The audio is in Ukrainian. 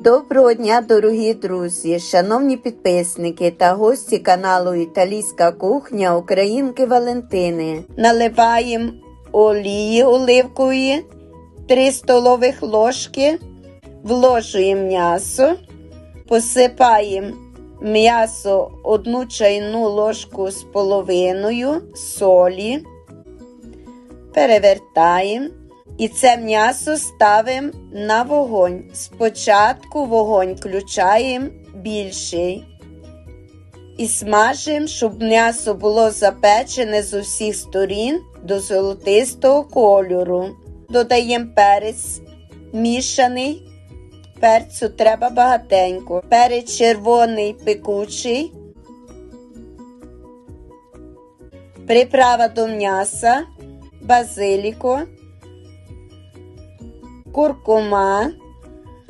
Доброго дня, дорогі друзі, шановні підписники та гості каналу Італійська кухня Українки Валентини. Наливаємо олії оливкової 3 столових ложки, вложуємо м'ясо, посипаємо м'ясо 1 чайну ложку з половиною солі, перевертаємо. І це м'ясо ставимо на вогонь. Спочатку вогонь включаємо більший. І смажимо, щоб м'ясо було запечене з усіх сторін до золотистого кольору. Додаємо перець мішаний. Перцю треба багатенько. Перець червоний пекучий. Приправа до м'яса, базиліко cúrcuma